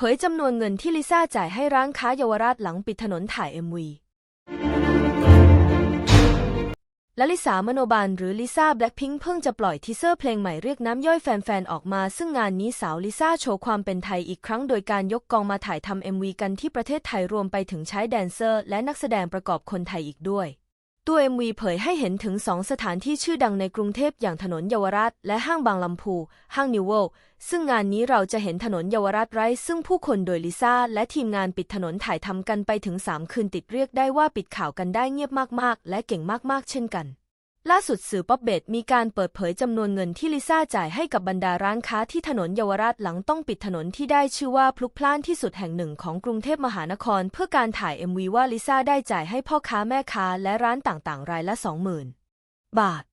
เผยจำนวนเงินที่ลิซ่าจ่ายให้ร้านค้าเยาวราชหลังปิดถนนถ่าย MV และลิสามโนบาลหรือลิซ่าแบล็คพิงค์เพิ่งจะปล่อยทีเซอร์เพลงใหม่เรียกน้ำย่อยแฟนๆ ออกมา ซึ่งงานนี้สาวลิซ่าโชว์ความเป็นไทยอีกครั้งโดยการยกกองมาถ่ายทำ MV กันที่ประเทศไทยรวมไปถึงใช้แดนเซอร์ และนักแสดงประกอบคนไทยอีกด้วย ตัว MV เผยให้เห็นถึงสองสถานที่ชื่อดังในกรุงเทพอย่างถนนเยาวราช และห้างบางลำพู ห้างนิวเวลซึ่งงานนี้เราจะเห็นถนนเยาวราชไร้ ซึ่งผู้คนโดยลิซ่าและทีมงานปิดถนนถ่ายทำกันไปถึง 3 คืนติดเรียกได้ว่าปิดข่าวกันได้เงียบมากๆ และเก่งมากๆ เช่นกัน ล่าสุดสื่อป๊อปเบดมีการเปิดเผยจำนวนเงินที่ลิซ่าจ่ายให้กับบรรดาร้านค้าที่ถนนเยาวราชหลังต้องปิดถนนที่ได้ชื่อว่าพลุกพล่านที่สุดแห่งหนึ่งของกรุงเทพมหานคร เพื่อการถ่าย MV ว่าลิซ่าได้จ่ายให้พ่อค้าแม่ค้าและร้านต่างๆ รายละ 20,000 บาท